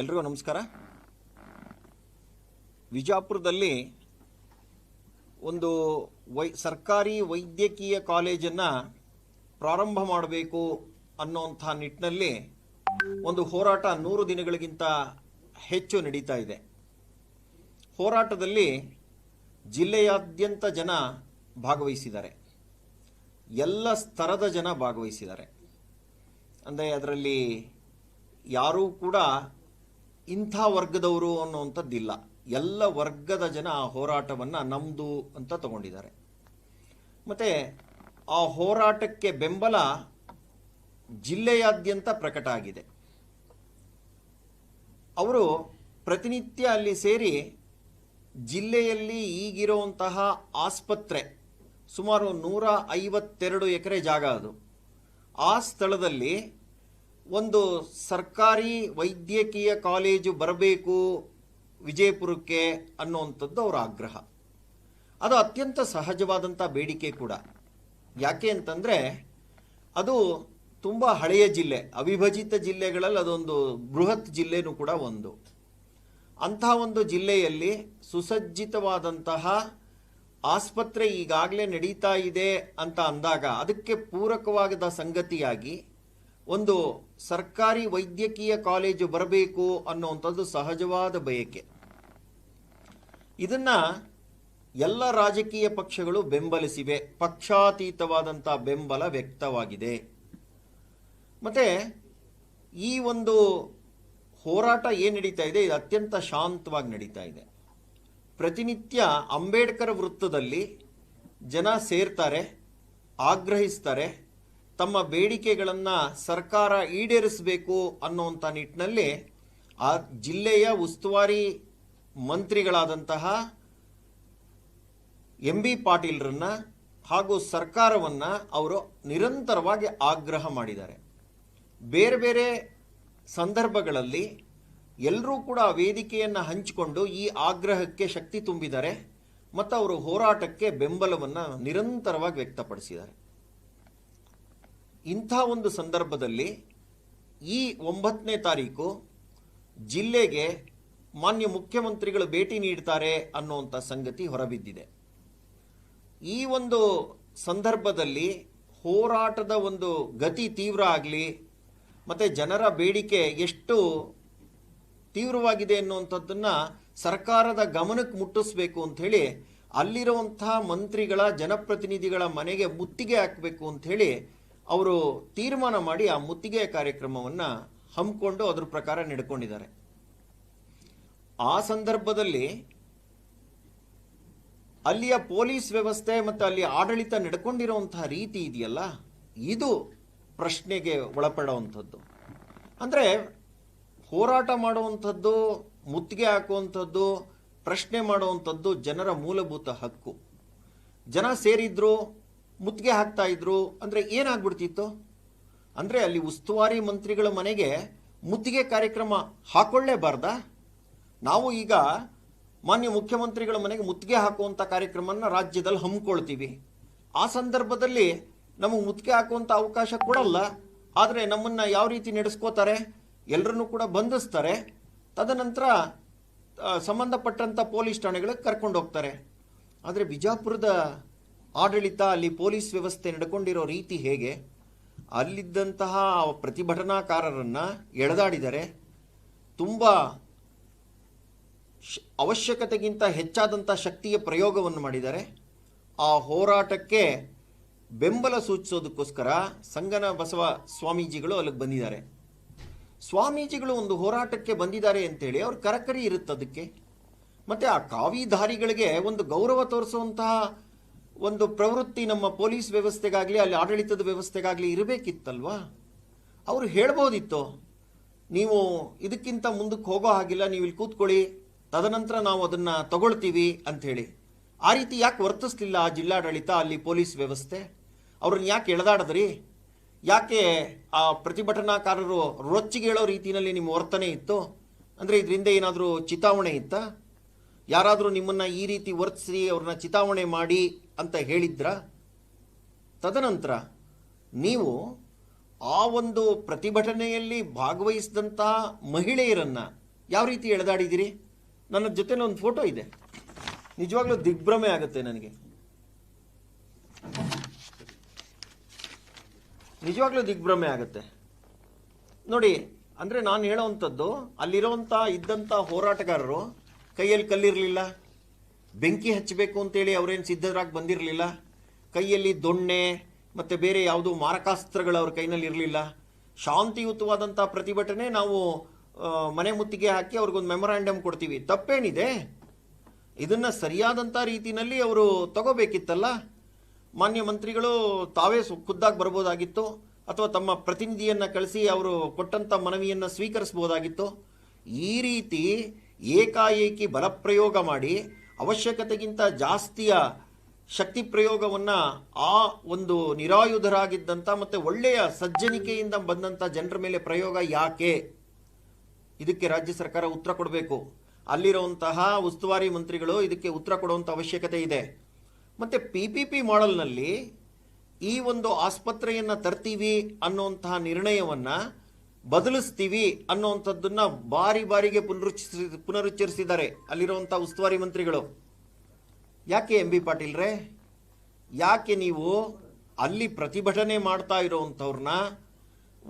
ಎಲ್ರಿಗೂ ನಮಸ್ಕಾರ. ವಿಜಾಪುರದಲ್ಲಿ ಒಂದು ವೈ, ಸರ್ಕಾರಿ ವೈದ್ಯಕೀಯ ಕಾಲೇಜನ್ನು ಪ್ರಾರಂಭ ಮಾಡಬೇಕು ಅನ್ನೋಂಥ ನಿಟ್ಟಿನಲ್ಲಿ ಒಂದು ಹೋರಾಟ ನೂರು ದಿನಗಳಿಗಿಂತ ಹೆಚ್ಚು ನಡೀತಾ ಇದೆ. ಹೋರಾಟದಲ್ಲಿ ಜಿಲ್ಲೆಯಾದ್ಯಂತ ಜನ ಭಾಗವಹಿಸಿದ್ದಾರೆ. ಎಲ್ಲ ಸ್ತರದ ಜನ ಭಾಗವಹಿಸಿದ್ದಾರೆ. ಅಂದರೆ ಅದರಲ್ಲಿ ಯಾರೂ ಕೂಡ ಇಂಥ ವರ್ಗದವರು ಅನ್ನುವಂಥದ್ದಿಲ್ಲ. ಎಲ್ಲ ವರ್ಗದ ಜನ ಆ ಹೋರಾಟವನ್ನು ನಮ್ಮದು ಅಂತ ತಗೊಂಡಿದ್ದಾರೆ. ಮತ್ತು ಆ ಹೋರಾಟಕ್ಕೆ ಬೆಂಬಲ ಜಿಲ್ಲೆಯಾದ್ಯಂತ ಪ್ರಕಟ ಆಗಿದೆ. ಅವರು ಪ್ರತಿನಿತ್ಯ ಅಲ್ಲಿ ಸೇರಿ ಜಿಲ್ಲೆಯಲ್ಲಿ ಈಗಿರುವಂತಹ ಆಸ್ಪತ್ರೆ, ಸುಮಾರು ನೂರ ಐವತ್ತೆರಡು ಎಕರೆ ಜಾಗ ಅದು. ಆ ಸ್ಥಳದಲ್ಲಿ ಒಂದು ಸರ್ಕಾರಿ ವೈದ್ಯಕೀಯ ಕಾಲೇಜು ಬರಬೇಕು ವಿಜಯಪುರಕ್ಕೆ ಅನ್ನುವಂಥದ್ದು ಅವರ ಆಗ್ರಹ. ಅದು ಅತ್ಯಂತ ಸಹಜವಾದಂಥ ಬೇಡಿಕೆ ಕೂಡ. ಯಾಕೆ ಅಂತಂದರೆ ಅದು ತುಂಬ ಹಳೆಯ ಜಿಲ್ಲೆ, ಅವಿಭಜಿತ ಜಿಲ್ಲೆಗಳಲ್ಲಿ ಅದೊಂದು ಬೃಹತ್ ಜಿಲ್ಲೆನೂ ಕೂಡ ಒಂದು. ಅಂತಹ ಒಂದು ಜಿಲ್ಲೆಯಲ್ಲಿ ಸುಸಜ್ಜಿತವಾದಂತಹ ಆಸ್ಪತ್ರೆ ಈಗಾಗಲೇ ನಡೀತಾ ಇದೆ ಅಂತ ಅಂದಾಗ ಅದಕ್ಕೆ ಪೂರಕವಾದ ಸಂಗತಿಯಾಗಿ ಒಂದು ಸರ್ಕಾರಿ ವೈದ್ಯಕೀಯ ಕಾಲೇಜು ಬರಬೇಕು ಅನ್ನುವಂಥದ್ದು ಸಹಜವಾದ ಬಯಕೆ. ಇದನ್ನ ಎಲ್ಲ ರಾಜಕೀಯ ಪಕ್ಷಗಳು ಬೆಂಬಲಿಸಿವೆ. ಪಕ್ಷಾತೀತವಾದಂಥ ಬೆಂಬಲ ವ್ಯಕ್ತವಾಗಿದೆ. ಮತ್ತೆ ಈ ಒಂದು ಹೋರಾಟ ಏನು ನಡೀತಾ ಇದೆ? ಇದು ಅತ್ಯಂತ ಶಾಂತವಾಗಿ ನಡೀತಾ ಇದೆ. ಪ್ರತಿನಿತ್ಯ ಅಂಬೇಡ್ಕರ್ ವೃತ್ತದಲ್ಲಿ ಜನ ಸೇರ್ತಾರೆ, ಆಗ್ರಹಿಸ್ತಾರೆ. ತಮ್ಮ ಬೇಡಿಕೆಗಳನ್ನು ಸರ್ಕಾರ ಈಡೇರಿಸಬೇಕು ಅನ್ನುವಂಥ ನಿಟ್ಟಿನಲ್ಲಿ ಆ ಜಿಲ್ಲೆಯ ಉಸ್ತುವಾರಿ ಮಂತ್ರಿಗಳಾದಂತಹ ಎಂ ಬಿ ಪಾಟೀಲ್ರನ್ನ ಹಾಗೂ ಸರ್ಕಾರವನ್ನು ಅವರು ನಿರಂತರವಾಗಿ ಆಗ್ರಹ ಮಾಡಿದ್ದಾರೆ. ಬೇರೆ ಬೇರೆ ಸಂದರ್ಭಗಳಲ್ಲಿ ಎಲ್ಲರೂ ಕೂಡ ವೇದಿಕೆಯನ್ನು ಹಂಚಿಕೊಂಡು ಈ ಆಗ್ರಹಕ್ಕೆ ಶಕ್ತಿ ತುಂಬಿದ್ದಾರೆ ಮತ್ತು ಅವರು ಹೋರಾಟಕ್ಕೆ ಬೆಂಬಲವನ್ನು ನಿರಂತರವಾಗಿ ವ್ಯಕ್ತಪಡಿಸಿದ್ದಾರೆ. ಇಂಥ ಒಂದು ಸಂದರ್ಭದಲ್ಲಿ ಈ ಒಂಬತ್ತನೇ ತಾರೀಕು ಜಿಲ್ಲೆಗೆ ಮಾನ್ಯ ಮುಖ್ಯಮಂತ್ರಿಗಳು ಭೇಟಿ ನೀಡ್ತಾರೆ ಅನ್ನುವಂಥ ಸಂಗತಿ ಹೊರಬಿದ್ದಿದೆ. ಈ ಒಂದು ಸಂದರ್ಭದಲ್ಲಿ ಹೋರಾಟದ ಒಂದು ಗತಿ ತೀವ್ರ ಆಗಲಿ, ಮತ್ತು ಜನರ ಬೇಡಿಕೆ ಎಷ್ಟು ತೀವ್ರವಾಗಿದೆ ಅನ್ನುವಂಥದ್ದನ್ನು ಸರ್ಕಾರದ ಗಮನಕ್ಕೆ ಮುಟ್ಟಿಸ್ಬೇಕು ಅಂಥೇಳಿ ಅಲ್ಲಿರುವಂಥ ಮಂತ್ರಿಗಳ ಜನಪ್ರತಿನಿಧಿಗಳ ಮನೆಗೆ ಮುತ್ತಿಗೆ ಹಾಕಬೇಕು ಅಂಥೇಳಿ ಅವರು ತೀರ್ಮಾನ ಮಾಡಿ ಆ ಮುತ್ತಿಗೆ ಕಾರ್ಯಕ್ರಮವನ್ನು ಹಮ್ಮಿಕೊಂಡು ಅದ್ರ ಪ್ರಕಾರ ನಡ್ಕೊಂಡಿದ್ದಾರೆ. ಆ ಸಂದರ್ಭದಲ್ಲಿ ಅಲ್ಲಿಯ ಪೊಲೀಸ್ ವ್ಯವಸ್ಥೆ ಮತ್ತು ಅಲ್ಲಿ ಆಡಳಿತ ನಡ್ಕೊಂಡಿರುವಂತಹ ರೀತಿ ಇದೆಯಲ್ಲ? ಇದು ಪ್ರಶ್ನೆಗೆ ಒಳಪಡುವಂಥದ್ದು. ಅಂದರೆ ಹೋರಾಟ ಮಾಡುವಂಥದ್ದು, ಮುತ್ತಿಗೆ ಹಾಕುವಂಥದ್ದು, ಪ್ರಶ್ನೆ ಮಾಡುವಂಥದ್ದು ಜನರ ಮೂಲಭೂತ ಹಕ್ಕು. ಜನ ಸೇರಿದ್ರು ಮುತ್ತಿಗೆ ಹಾಕ್ತಾ ಇದ್ರು. ಅಂದರೆ ಏನಾಗ್ಬಿಡ್ತಿತ್ತು? ಅಂದರೆ ಅಲ್ಲಿ ಉಸ್ತುವಾರಿ ಮಂತ್ರಿಗಳ ಮನೆಗೆ ಮುತ್ತಿಗೆ ಕಾರ್ಯಕ್ರಮ ಹಾಕೊಳ್ಳೇಬಾರ್ದಾ? ನಾವು ಈಗ ಮಾನ್ಯ ಮುಖ್ಯಮಂತ್ರಿಗಳ ಮನೆಗೆ ಮುತ್ತಿಗೆ ಹಾಕುವಂಥ ಕಾರ್ಯಕ್ರಮನ ರಾಜ್ಯದಲ್ಲಿ ಹಮ್ಮಿಕೊಳ್ತೀವಿ. ಆ ಸಂದರ್ಭದಲ್ಲಿ ನಮಗೆ ಮುತ್ತಿಗೆ ಹಾಕುವಂಥ ಅವಕಾಶ ಕೊಡಲ್ಲ. ಆದರೆ ನಮ್ಮನ್ನು ಯಾವ ರೀತಿ ನಡೆಸ್ಕೋತಾರೆ? ಎಲ್ಲರನ್ನೂ ಕೂಡ ಬಂಧಿಸ್ತಾರೆ. ತದನಂತರ ಸಂಬಂಧಪಟ್ಟಂಥ ಪೊಲೀಸ್ ಠಾಣೆಗಳಿಗೆ ಕರ್ಕೊಂಡು ಹೋಗ್ತಾರೆ. ಆದರೆ ಬಿಜಾಪುರದ ಆಡಳಿತ, ಅಲ್ಲಿ ಪೊಲೀಸ್ ವ್ಯವಸ್ಥೆ ನಡ್ಕೊಂಡಿರೋ ರೀತಿ ಹೇಗೆ? ಅಲ್ಲಿದ್ದಂತಹ ಪ್ರತಿಭಟನಾಕಾರರನ್ನು ಎಳೆದಾಡಿದರೆ ತುಂಬ ಅವಶ್ಯಕತೆಗಿಂತ ಹೆಚ್ಚಾದಂಥ ಶಕ್ತಿಯ ಪ್ರಯೋಗವನ್ನು ಮಾಡಿದ್ದಾರೆ ಆ ಹೋರಾಟಕ್ಕೆ ಬೆಂಬಲ ಸೂಚಿಸೋದಕ್ಕೋಸ್ಕರ ಸಂಗನ ಬಸವ ಸ್ವಾಮೀಜಿಗಳು ಅಲ್ಲಿಗೆ ಬಂದಿದ್ದಾರೆ. ಸ್ವಾಮೀಜಿಗಳು ಒಂದು ಹೋರಾಟಕ್ಕೆ ಬಂದಿದ್ದಾರೆ ಅಂತೇಳಿ ಅವ್ರ ಕರಕರಿ ಇರುತ್ತೆ ಅದಕ್ಕೆ ಮತ್ತೆ ಆ ಕಾವಿಧಾರಿಗಳಿಗೆ ಒಂದು ಗೌರವ ತೋರಿಸುವಂತಹ ಒಂದು ಪ್ರವೃತ್ತಿ ನಮ್ಮ ಪೊಲೀಸ್ ವ್ಯವಸ್ಥೆಗಾಗಲಿ, ಅಲ್ಲಿ ಆಡಳಿತದ ವ್ಯವಸ್ಥೆಗಾಗಲಿ ಇರಬೇಕಿತ್ತಲ್ವಾ? ಅವರು ಹೇಳ್ಬೋದಿತ್ತು, ನೀವು ಇದಕ್ಕಿಂತ ಮುಂದಕ್ಕೆ ಹೋಗೋ ಹಾಗಿಲ್ಲ ನೀವು ಇಲ್ಲಿ ಕೂತ್ಕೊಳ್ಳಿ, ತದನಂತರ ನಾವು ಅದನ್ನು ತಗೊಳ್ತೀವಿ ಅಂತ ಹೇಳಿ ಆ ರೀತಿ ಯಾಕೆ ವರ್ತಿಸ್ಲಿಲ್ಲ ಆ ಜಿಲ್ಲಾಡಳಿತ, ಅಲ್ಲಿ ಪೊಲೀಸ್ ವ್ಯವಸ್ಥೆ? ಅವ್ರನ್ನ ಯಾಕೆ ಎಳೆದಾಡದ್ರಿ? ಯಾಕೆ ಆ ಪ್ರತಿಭಟನಾಕಾರರು ರೊಚ್ಚಿಗೇಳೋ ರೀತಿಯಲ್ಲಿ ನಿಮ್ಮ ವರ್ತನೆ ಇತ್ತು? ಅಂದರೆ ಇದರಿಂದ ಏನಾದರೂ ಚಿತಾವಣೆ ಇತ್ತಾ? ಯಾರಾದರೂ ನಿಮ್ಮನ್ನ ಈ ರೀತಿ ವರ್ತಿಸಿ ಅವ್ರನ್ನ ಚಿತಾವಣೆ ಮಾಡಿ ಅಂತ ಹೇಳಿದ್ರ? ತದನಂತರ ನೀವು ಆ ಒಂದು ಪ್ರತಿಭಟನೆಯಲ್ಲಿ ಭಾಗವಹಿಸಿದಂಥ ಮಹಿಳೆಯರನ್ನ ಯಾವ ರೀತಿ ಎಳೆದಾಡಿದ್ದೀರಿ ನನ್ನ ಜೊತೆ ಒಂದು ಫೋಟೋ ಇದೆ. ನಿಜವಾಗ್ಲೂ ದಿಗ್ಭ್ರಮೆ ಆಗುತ್ತೆ ನನಗೆ. ನಿಜವಾಗ್ಲೂ ದಿಗ್ಭ್ರಮೆ ಆಗುತ್ತೆ. ನೋಡಿ, ಅಂದರೆ ನಾನು ಹೇಳೋವಂಥದ್ದು ಅಲ್ಲಿರೋವಂಥ ಇದ್ದಂಥ ಹೋರಾಟಗಾರರು ಕೈಯಲ್ಲಿ ಕಲ್ಲಿರಲಿಲ್ಲ. ಬೆಂಕಿ ಹಚ್ಚಬೇಕು ಅಂತೇಳಿ ಅವರೇನು ಸಿದ್ಧರಾಗಿ ಬಂದಿರಲಿಲ್ಲ. ಕೈಯಲ್ಲಿ ದೊಣ್ಣೆ ಮತ್ತು ಬೇರೆ ಯಾವುದೋ ಮಾರಕಾಸ್ತ್ರಗಳು ಅವ್ರ ಕೈನಲ್ಲಿ ಇರಲಿಲ್ಲ. ಶಾಂತಿಯುತವಾದಂಥ ಪ್ರತಿಭಟನೆ ನಾವು ಮನೆ ಮುತ್ತಿಗೆ ಹಾಕಿ ಅವ್ರಿಗೊಂದು ಮೆಮೊರಾಂಡಮ್ ಕೊಡ್ತೀವಿ. ತಪ್ಪೇನಿದೆ? ಇದನ್ನು ಸರಿಯಾದಂಥ ರೀತಿಯಲ್ಲಿ ಅವರು ತಗೋಬೇಕಿತ್ತಲ್ಲ? ಮಾನ್ಯ ಮಂತ್ರಿಗಳು ತಾವೇ ಖುದ್ದಾಗಿ ಬರ್ಬೋದಾಗಿತ್ತು. ಅಥವಾ ತಮ್ಮ ಪ್ರತಿನಿಧಿಯನ್ನು ಕಳಿಸಿ ಅವರು ಕೊಟ್ಟಂಥ ಮನವಿಯನ್ನು ಸ್ವೀಕರಿಸ್ಬೋದಾಗಿತ್ತು. ಈ ರೀತಿ ಏಕಾಏಕಿ ಬಲಪ್ರಯೋಗ ಮಾಡಿ ಅವಶ್ಯಕತೆಗಿಂತ ಜಾಸ್ತಿಯ ಶಕ್ತಿ ಪ್ರಯೋಗವನ್ನ ಆ ಒಂದು ನಿರಾಯುಧರಾಗಿದ್ದಂಥ ಮತ್ತು ಒಳ್ಳೆಯ ಸಜ್ಜನಿಕೆಯಿಂದ ಬಂದಂಥ ಜನರ ಮೇಲೆ ಪ್ರಯೋಗ ಯಾಕೆ? ಇದಕ್ಕೆ ರಾಜ್ಯ ಸರ್ಕಾರ ಉತ್ತರ ಕೊಡಬೇಕು. ಅಲ್ಲಿರುವಂತಹ ಉಸ್ತುವಾರಿ ಮಂತ್ರಿಗಳು ಇದಕ್ಕೆ ಉತ್ತರ ಕೊಡುವಂಥ ಅವಶ್ಯಕತೆ ಇದೆ. ಮತ್ತೆ ಪಿ ಪಿ ಪಿ ಮಾಡೆಲ್ನಲ್ಲಿ ಈ ಒಂದು ಆಸ್ಪತ್ರೆಯನ್ನು ತರ್ತೀವಿ ಅನ್ನುವಂತಹ ನಿರ್ಣಯವನ್ನ ಬದಲಿಸ್ತೀವಿ ಅನ್ನುವಂಥದ್ದನ್ನ ಬಾರಿ ಬಾರಿಗೆ ಪುನರುಚ್ಚರಿಸಿ ಪುನರುಚ್ಚರಿಸಿದ್ದಾರೆ ಅಲ್ಲಿರುವಂಥ ಉಸ್ತುವಾರಿ ಮಂತ್ರಿಗಳು. ಯಾಕೆ ಎಂ ಬಿ ಪಾಟೀಲ್ರೇ ಯಾಕೆ ನೀವು ಅಲ್ಲಿ ಪ್ರತಿಭಟನೆ ಮಾಡ್ತಾ ಇರೋವಂಥವ್ರನ್ನ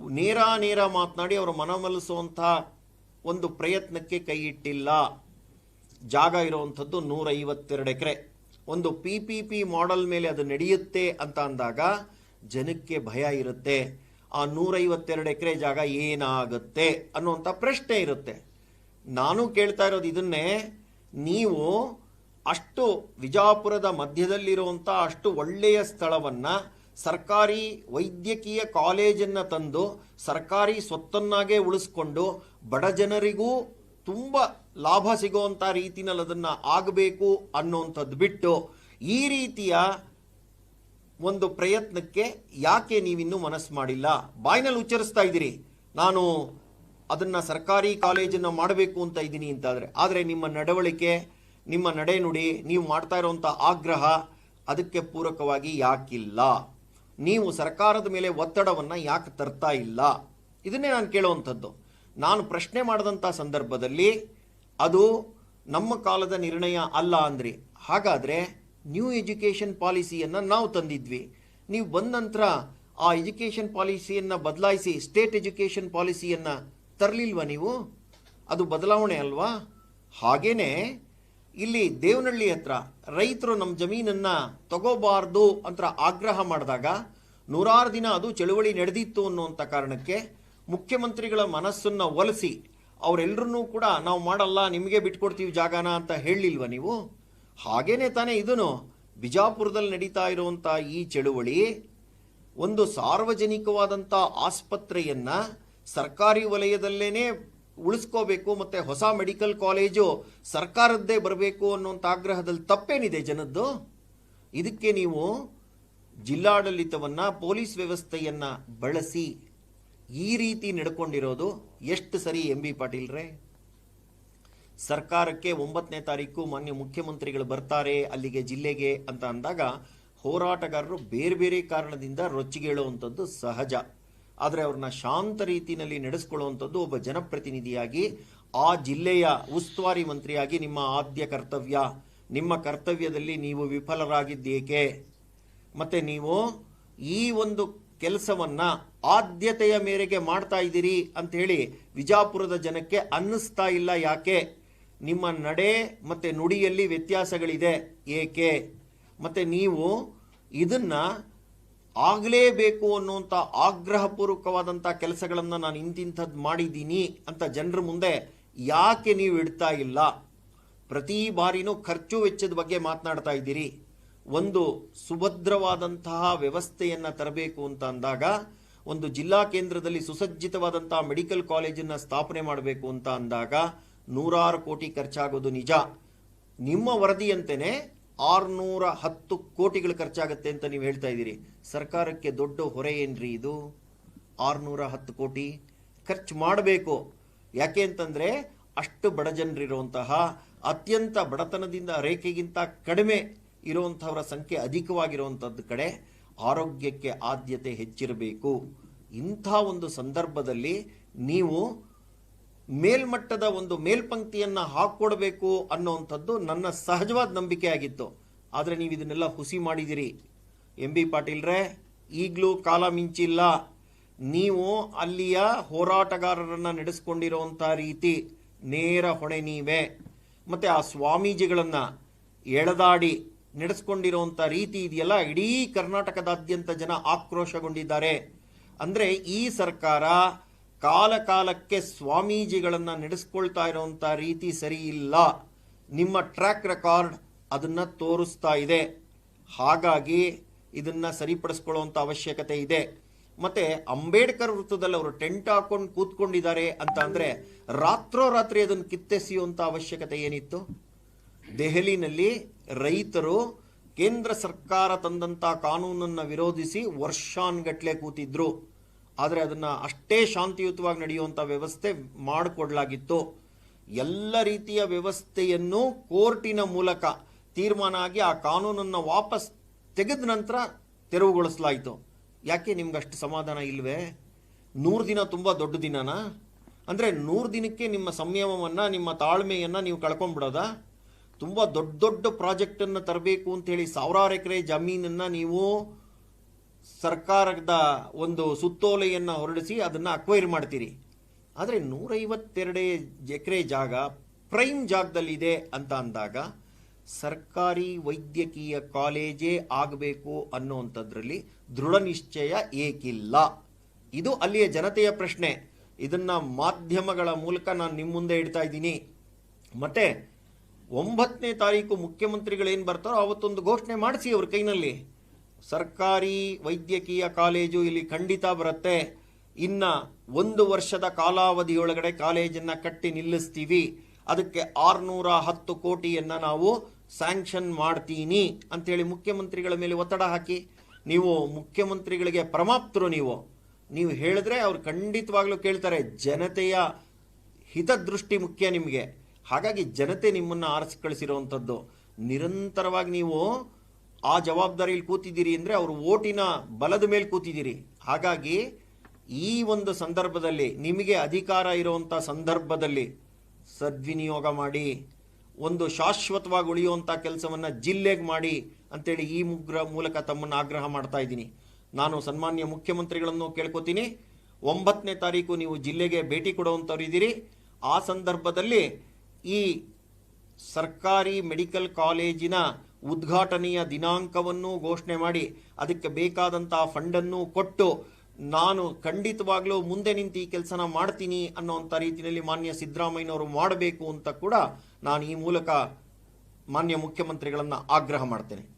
ನೇರ ನೇರ ಮಾತನಾಡಿ ಅವರು ಮನವೊಲಿಸುವಂಥ ಒಂದು ಪ್ರಯತ್ನಕ್ಕೆ ಕೈ ಇಟ್ಟಿಲ್ಲ? ಜಾಗ ಇರುವಂಥದ್ದು ನೂರ ಐವತ್ತೆರಡು ಎಕರೆ. ಒಂದು ಪಿ ಪಿ ಪಿ ಮಾಡೆಲ್ ಮೇಲೆ ಅದು ನಡೆಯುತ್ತೆ ಅಂತ ಅಂದಾಗ ಜನಕ್ಕೆ ಭಯ ಇರುತ್ತೆ. ಆ ನೂರೈವತ್ತೆರಡು ಎಕರೆ ಜಾಗ ಏನಾಗುತ್ತೆ ಅನ್ನುವಂಥ ಪ್ರಶ್ನೆ ಇರುತ್ತೆ. ನಾನು ಕೇಳ್ತಾ ಇರೋದು ಇದನ್ನೇ, ನೀವು ಅಷ್ಟು ವಿಜಾಪುರದ ಮಧ್ಯದಲ್ಲಿರುವಂಥ ಅಷ್ಟು ಒಳ್ಳೆಯ ಸ್ಥಳವನ್ನು ಸರ್ಕಾರಿ ವೈದ್ಯಕೀಯ ಕಾಲೇಜನ್ನು ತಂದು ಸರ್ಕಾರಿ ಸ್ವತ್ತನ್ನಾಗೆ ಉಳಿಸ್ಕೊಂಡು ಬಡ ಜನರಿಗೂ ತುಂಬ ಲಾಭ ಸಿಗುವಂಥ ರೀತಿನಲ್ಲಿ ಅದನ್ನು ಆಗಬೇಕು ಅನ್ನುವಂಥದ್ದು ಬಿಟ್ಟು ಈ ರೀತಿಯ ಒಂದು ಪ್ರಯತ್ನಕ್ಕೆ ಯಾಕೆ ನೀವಿನ್ನೂ ಮನಸ್ಸು ಮಾಡಿಲ್ಲ? ಬಾಯಿನಲ್ಲಿ ಉಚ್ಚರಿಸ್ತಾ ಇದ್ದೀರಿ. ನಾನು ಅದನ್ನು ಸರ್ಕಾರಿ ಕಾಲೇಜನ್ನು ಮಾಡಬೇಕು ಅಂತ ಇದ್ದೀನಿ ಅಂತಾದರೆ ಆದರೆ ನಿಮ್ಮ ನಡವಳಿಕೆ, ನಿಮ್ಮ ನಡೆನುಡಿ ನೀವು ಮಾಡ್ತಾ ಇರೋವಂಥ ಆಗ್ರಹ ಅದಕ್ಕೆ ಪೂರಕವಾಗಿ ಯಾಕಿಲ್ಲ? ನೀವು ಸರ್ಕಾರದ ಮೇಲೆ ಒತ್ತಡವನ್ನು ಯಾಕೆ ತರ್ತಾ ಇಲ್ಲ? ಇದನ್ನೇ ನಾನು ಕೇಳುವಂಥದ್ದು. ನಾನು ಪ್ರಶ್ನೆ ಮಾಡಿದಂಥ ಸಂದರ್ಭದಲ್ಲಿ ಅದು ನಮ್ಮ ಕಾಲದ ನಿರ್ಣಯ ಅಲ್ಲ ಅಂದ್ರಿ. ಹಾಗಾದ್ರೆ ನ್ಯೂ ಎಜುಕೇಷನ್ ಪಾಲಿಸಿಯನ್ನು ನಾವು ತಂದಿದ್ವಿ. ನೀವು ಬಂದ ನಂತರ ಆ ಎಜುಕೇಷನ್ ಪಾಲಿಸಿಯನ್ನು ಬದಲಾಯಿಸಿ ಸ್ಟೇಟ್ ಎಜುಕೇಷನ್ ಪಾಲಿಸಿಯನ್ನು ತರಲಿಲ್ವ ನೀವು? ಅದು ಬದಲಾವಣೆ ಅಲ್ವಾ? ಹಾಗೇ ಇಲ್ಲಿ ದೇವನಹಳ್ಳಿ ಹತ್ರ ರೈತರು ನಮ್ಮ ಜಮೀನನ್ನು ತಗೋಬಾರ್ದು ಅಂತ ಆಗ್ರಹ ಮಾಡಿದಾಗ ನೂರಾರು ದಿನ ಅದು ಚಳುವಳಿ ನಡೆದಿತ್ತು ಅನ್ನುವಂಥ ಕಾರಣಕ್ಕೆ ಮುಖ್ಯಮಂತ್ರಿಗಳ ಮನಸ್ಸನ್ನು ಒಲಿಸಿ ಅವರೆಲ್ಲರನ್ನೂ ಕೂಡ ನಾವು ಮಾಡಲ್ಲ, ನಿಮಗೆ ಬಿಟ್ಕೊಡ್ತೀವಿ ಜಾಗನ ಅಂತ ಹೇಳಲಿಲ್ವ ನೀವು? ಹಾಗೇನೆ ತಾನೇ ಇದನ್ನು ಬಿಜಾಪುರದಲ್ಲಿ ನಡೀತಾ ಇರುವಂಥ ಈ ಚಳುವಳಿ, ಒಂದು ಸಾರ್ವಜನಿಕವಾದಂಥ ಆಸ್ಪತ್ರೆಯನ್ನ ಸರ್ಕಾರಿ ವಲಯದಲ್ಲೇನೆ ಉಳಿಸ್ಕೋಬೇಕು, ಮತ್ತೆ ಹೊಸ ಮೆಡಿಕಲ್ ಕಾಲೇಜು ಸರ್ಕಾರದ್ದೇ ಬರಬೇಕು ಅನ್ನುವಂಥ ಆಗ್ರಹದಲ್ಲಿ ತಪ್ಪೇನಿದೆ ಜನದ್ದು? ಇದಕ್ಕೆ ನೀವು ಜಿಲ್ಲಾಡಳಿತವನ್ನ, ಪೊಲೀಸ್ ವ್ಯವಸ್ಥೆಯನ್ನ ಬಳಸಿ ಈ ರೀತಿ ನಡ್ಕೊಂಡಿರೋದು ಎಷ್ಟು ಸರಿ ಎಂ ಬಿ ಪಾಟೀಲ್ರೇ? ಸರ್ಕಾರಕ್ಕೆ ಒಂಬತ್ತನೇ ತಾರೀಕು ಮಾನ್ಯ ಮುಖ್ಯಮಂತ್ರಿಗಳು ಬರ್ತಾರೆ ಅಲ್ಲಿಗೆ ಜಿಲ್ಲೆಗೆ ಅಂತ ಅಂದಾಗ ಹೋರಾಟಗಾರರು ಬೇರೆ ಬೇರೆ ಕಾರಣದಿಂದ ರೊಚ್ಚಿಗೇಳುವಂಥದ್ದು ಸಹಜ. ಆದರೆ ಅವ್ರನ್ನ ಶಾಂತ ರೀತಿಯಲ್ಲಿ ನಡೆಸ್ಕೊಳ್ಳುವಂಥದ್ದು ಒಬ್ಬ ಜನಪ್ರತಿನಿಧಿಯಾಗಿ, ಆ ಜಿಲ್ಲೆಯ ಉಸ್ತುವಾರಿ ಮಂತ್ರಿಯಾಗಿ ನಿಮ್ಮ ಆದ್ಯ ಕರ್ತವ್ಯ. ನಿಮ್ಮ ಕರ್ತವ್ಯದಲ್ಲಿ ನೀವು ವಿಫಲರಾಗಿದ್ದೇಕೆ? ಮತ್ತು ನೀವು ಈ ಒಂದು ಕೆಲಸವನ್ನ ಆದ್ಯತೆಯ ಮೇರೆಗೆ ಮಾಡ್ತಾ ಇದ್ದೀರಿ ಅಂತ ಹೇಳಿ ವಿಜಾಪುರದ ಜನಕ್ಕೆ ಅನ್ನಿಸ್ತಾ ಇಲ್ಲ ಯಾಕೆ? ನಿಮ್ಮ ನಡೆ ಮತ್ತು ನುಡಿಯಲ್ಲಿ ವ್ಯತ್ಯಾಸಗಳಿದೆ. ಏಕೆ? ಮತ್ತು ನೀವು ಇದನ್ನು ಆಗಲೇಬೇಕು ಅನ್ನುವಂಥ ಆಗ್ರಹಪೂರ್ವಕವಾದಂಥ ಕೆಲಸಗಳನ್ನು ನಾನು ಇಂತಿಂಥದ್ದು ಮಾಡಿದ್ದೀನಿ ಅಂತ ಜನರ ಮುಂದೆ ಯಾಕೆ ನೀವು ಇಡ್ತಾ ಇಲ್ಲ? ಪ್ರತಿ ಬಾರಿನೂ ಖರ್ಚು ವೆಚ್ಚದ ಬಗ್ಗೆ ಮಾತನಾಡ್ತಾ ಇದ್ದೀರಿ. ಒಂದು ಸುಭದ್ರವಾದಂತಹ ವ್ಯವಸ್ಥೆಯನ್ನು ತರಬೇಕು ಅಂತ ಅಂದಾಗ, ಒಂದು ಜಿಲ್ಲಾ ಕೇಂದ್ರದಲ್ಲಿ ಸುಸಜ್ಜಿತವಾದಂತಹ ಮೆಡಿಕಲ್ ಕಾಲೇಜನ್ನು ಸ್ಥಾಪನೆ ಮಾಡಬೇಕು ಅಂತ ಅಂದಾಗ ನೂರಾರು ಕೋಟಿ ಖರ್ಚಾಗೋದು ನಿಜ. ನಿಮ್ಮ ವರದಿಯಂತೆಯೇ ಆರುನೂರ ಹತ್ತು ಕೋಟಿಗಳು ಖರ್ಚಾಗುತ್ತೆ ಅಂತ ನೀವು ಹೇಳ್ತಾ ಇದ್ದೀರಿ. ಸರ್ಕಾರಕ್ಕೆ ದೊಡ್ಡ ಹೊರೆ ಏನ್ರಿ ಇದು? ಆರುನೂರ ಹತ್ತು ಕೋಟಿ ಖರ್ಚು ಮಾಡಬೇಕು. ಯಾಕೆ ಅಂತಂದರೆ ಅಷ್ಟು ಬಡ ಜನರಿರುವಂತಹ, ಅತ್ಯಂತ ಬಡತನದಿಂದ ರೇಖೆಗಿಂತ ಕಡಿಮೆ ಇರುವಂಥವರ ಸಂಖ್ಯೆ ಅಧಿಕವಾಗಿರುವಂಥದ್ದು ಕಡೆ ಆರೋಗ್ಯಕ್ಕೆ ಆದ್ಯತೆ ಹೆಚ್ಚಿರಬೇಕು. ಇಂಥ ಒಂದು ಸಂದರ್ಭದಲ್ಲಿ ನೀವು ಮೇಲ್ಮಟ್ಟದ ಒಂದು ಮೇಲ್ಪಂಕ್ತಿಯನ್ನು ಹಾಕೊಡ್ಬೇಕು ಅನ್ನೋವಂಥದ್ದು ನನ್ನ ಸಹಜವಾದ ನಂಬಿಕೆ ಆಗಿತ್ತು ಆದರೆ ನೀವು ಇದನ್ನೆಲ್ಲ ಹುಸಿ ಮಾಡಿದಿರಿ. ಎಂ ಬಿ ಪಾಟೀಲ್ರೇ ಈಗಲೂ ಕಾಲ ಮಿಂಚಿಲ್ಲ. ನೀವು ಅಲ್ಲಿಯ ಹೋರಾಟಗಾರರನ್ನು ನಡೆಸ್ಕೊಂಡಿರುವಂಥ ರೀತಿ ನೇರ ಹೊಣೆ ನೀವೇ. ಮತ್ತು ಆ ಸ್ವಾಮೀಜಿಗಳನ್ನು ಎಳೆದಾಡಿ ನಡೆಸ್ಕೊಂಡಿರುವಂಥ ರೀತಿ ಇದೆಯಲ್ಲ, ಇಡೀ ಕರ್ನಾಟಕದಾದ್ಯಂತ ಜನ ಆಕ್ರೋಶಗೊಂಡಿದ್ದಾರೆ. ಅಂದರೆ ಈ ಸರ್ಕಾರ ಕಾಲ ಸ್ವಾಮೀಜಿಗಳನ್ನು ನಡೆಸ್ಕೊಳ್ತಾ ಇರುವಂತ ರೀತಿ ಸರಿ ಇಲ್ಲ. ನಿಮ್ಮ ಟ್ರ್ಯಾಕ್ ರೆಕಾರ್ಡ್ ಅದನ್ನು ತೋರಿಸ್ತಾ ಇದೆ. ಹಾಗಾಗಿ ಇದನ್ನು ಸರಿಪಡಿಸ್ಕೊಳ್ಳುವಂಥ ಅವಶ್ಯಕತೆ ಇದೆ. ಮತ್ತೆ ಅಂಬೇಡ್ಕರ್ ವೃತ್ತದಲ್ಲಿ ಅವರು ಟೆಂಟ್ ಹಾಕೊಂಡು ಕೂತ್ಕೊಂಡಿದ್ದಾರೆ ಅಂತ ಅಂದ್ರೆ ರಾತ್ರೋರಾತ್ರಿ ಅದನ್ನು ಕಿತ್ತೆಸೆಯುವಂಥ ಅವಶ್ಯಕತೆ ಏನಿತ್ತು? ದೆಹಲಿನಲ್ಲಿ ರೈತರು ಕೇಂದ್ರ ಸರ್ಕಾರ ತಂದಂತ ಕಾನೂನನ್ನು ವಿರೋಧಿಸಿ ವರ್ಷಾನ್ಗಟ್ಲೆ ಕೂತಿದ್ರು. ಆದರೆ ಅದನ್ನು ಅಷ್ಟೇ ಶಾಂತಿಯುತವಾಗಿ ನಡೆಯುವಂಥ ವ್ಯವಸ್ಥೆ ಮಾಡಿಕೊಡ್ಲಾಗಿತ್ತು. ಎಲ್ಲ ರೀತಿಯ ವ್ಯವಸ್ಥೆಯನ್ನು ಕೋರ್ಟಿನ ಮೂಲಕ ತೀರ್ಮಾನ ಆಗಿ ಆ ಕಾನೂನನ್ನು ವಾಪಸ್ ತೆಗೆದ ನಂತರ ತೆರವುಗೊಳಿಸಲಾಯಿತು. ಯಾಕೆ ನಿಮ್ಗೆ ಅಷ್ಟು ಸಮಾಧಾನ ಇಲ್ವೇ? ನೂರು ದಿನ ತುಂಬ ದೊಡ್ಡ ದಿನನಾ? ಅಂದರೆ ನೂರು ದಿನಕ್ಕೆ ನಿಮ್ಮ ಸಂಯಮವನ್ನು, ನಿಮ್ಮ ತಾಳ್ಮೆಯನ್ನು ನೀವು ಕಳ್ಕೊಂಡ್ಬಿಡೋದಾ? ತುಂಬ ದೊಡ್ಡ ದೊಡ್ಡ ಪ್ರಾಜೆಕ್ಟನ್ನು ತರಬೇಕು ಅಂತೇಳಿ ಸಾವಿರಾರು ಎಕರೆ ಜಮೀನನ್ನು ನೀವು ಸರ್ಕಾರದ ಒಂದು ಸುತ್ತೋಲೆಯನ್ನು ಹೊರಡಿಸಿ ಅದನ್ನು ಅಕ್ವೈರ್ ಮಾಡ್ತೀರಿ. ಆದರೆ ನೂರೈವತ್ತೆರಡೇ ಎಕರೆ ಜಾಗ ಪ್ರೈಮ್ ಜಾಗದಲ್ಲಿದೆ ಅಂತ ಅಂದಾಗ ಸರ್ಕಾರಿ ವೈದ್ಯಕೀಯ ಕಾಲೇಜೇ ಆಗಬೇಕು ಅನ್ನೋವಂಥದ್ರಲ್ಲಿ ದೃಢ ನಿಶ್ಚಯ ಏಕಿಲ್ಲ. ಇದು ಅಲ್ಲಿಯ ಜನತೆಯ ಪ್ರಶ್ನೆ. ಇದನ್ನು ಮಾಧ್ಯಮಗಳ ಮೂಲಕ ನಾನು ನಿಮ್ಮ ಮುಂದೆ ಇಡ್ತಾ ಇದ್ದೀನಿ. ಮತ್ತೆ ಒಂಬತ್ತನೇ ತಾರೀಕು ಮುಖ್ಯಮಂತ್ರಿಗಳು ಏನು ಬರ್ತಾರೋ ಅವತ್ತೊಂದು ಘೋಷಣೆ ಮಾಡಿಸಿ ಅವ್ರ ಕೈನಲ್ಲಿ. ಸರ್ಕಾರಿ ವೈದ್ಯಕೀಯ ಕಾಲೇಜು ಇಲ್ಲಿ ಖಂಡಿತ ಬರುತ್ತೆ. ಇನ್ನ ಒಂದು ವರ್ಷದ ಕಾಲಾವಧಿಯೊಳಗಡೆ ಕಾಲೇಜನ್ನ ಕಟ್ಟಿ ನಿಲ್ಲಿಸ್ತೀವಿ. ಅದಕ್ಕೆ ಆರ್ನೂರ ಹತ್ತು ಕೋಟಿಯನ್ನ ನಾವು ಸ್ಯಾಂಕ್ಷನ್ ಮಾಡ್ತೀನಿ ಅಂತೇಳಿ ಮುಖ್ಯಮಂತ್ರಿಗಳ ಮೇಲೆ ಒತ್ತಡ ಹಾಕಿ. ನೀವು ಮುಖ್ಯಮಂತ್ರಿಗಳಿಗೆ ಪ್ರಮಾಪ್ತರು ನೀವು. ನೀವು ಹೇಳಿದ್ರೆ ಅವ್ರು ಖಂಡಿತವಾಗ್ಲೂ ಕೇಳ್ತಾರೆ, ಜನತೆಯ ಹಿತದೃಷ್ಟಿ ಮುಖ್ಯ ನಿಮಗೆ. ಹಾಗಾಗಿ ಜನತೆ ನಿಮ್ಮನ್ನ ಆರಿಸಿ ಕಳಿಸಿರುವಂಥದ್ದು ನಿರಂತರವಾಗಿ ನೀವು ಆ ಜವಾಬ್ದಾರಿಯಲ್ಲಿ ಕೂತಿದ್ದೀರಿ ಅಂದರೆ ಅವರು ಓಟಿನ ಬಲದ ಮೇಲೆ ಕೂತಿದ್ದೀರಿ. ಹಾಗಾಗಿ ಈ ಒಂದು ಸಂದರ್ಭದಲ್ಲಿ ನಿಮಗೆ ಅಧಿಕಾರ ಇರುವಂಥ ಸಂದರ್ಭದಲ್ಲಿ ಸದ್ವಿನಿಯೋಗ ಮಾಡಿ, ಒಂದು ಶಾಶ್ವತವಾಗಿ ಉಳಿಯುವಂಥ ಕೆಲಸವನ್ನು ಜಿಲ್ಲೆಗೆ ಮಾಡಿ ಅಂತೇಳಿ ಈ ಮುಗ್ರ ಮೂಲಕ ತಮ್ಮನ್ನು ಆಗ್ರಹ ಮಾಡ್ತಾ ಇದ್ದೀನಿ. ನಾನು ಸನ್ಮಾನ್ಯ ಮುಖ್ಯಮಂತ್ರಿಗಳನ್ನು ಕೇಳ್ಕೊತೀನಿ. ಒಂಬತ್ತನೇ ತಾರೀಕು ನೀವು ಜಿಲ್ಲೆಗೆ ಭೇಟಿ ಕೊಡುವಂಥವ್ರು ಇದ್ದೀರಿ. ಆ ಸಂದರ್ಭದಲ್ಲಿ ಈ ಸರ್ಕಾರಿ ಮೆಡಿಕಲ್ ಕಾಲೇಜಿನ ಉದ್ಘಾಟನೆಯ ದಿನಾಂಕವನ್ನು ಘೋಷಣೆ ಮಾಡಿ ಅದಕ್ಕೆ ಬೇಕಾದಂತಹ ಫಂಡನ್ನು ಕೊಟ್ಟು ನಾನು ಖಂಡಿತವಾಗ್ಲೂ ಮುಂದೆ ನಿಂತು ಈ ಕೆಲಸನ ಮಾಡ್ತೀನಿ ಅನ್ನೋಂಥ ರೀತಿಯಲ್ಲಿ ಮಾನ್ಯ ಸಿದ್ದರಾಮಯ್ಯನವರು ಮಾಡಬೇಕು ಅಂತ ಕೂಡ ನಾನು ಈ ಮೂಲಕ ಮಾನ್ಯ ಮುಖ್ಯಮಂತ್ರಿಗಳನ್ನ ಆಗ್ರಹ ಮಾಡ್ತೇನೆ.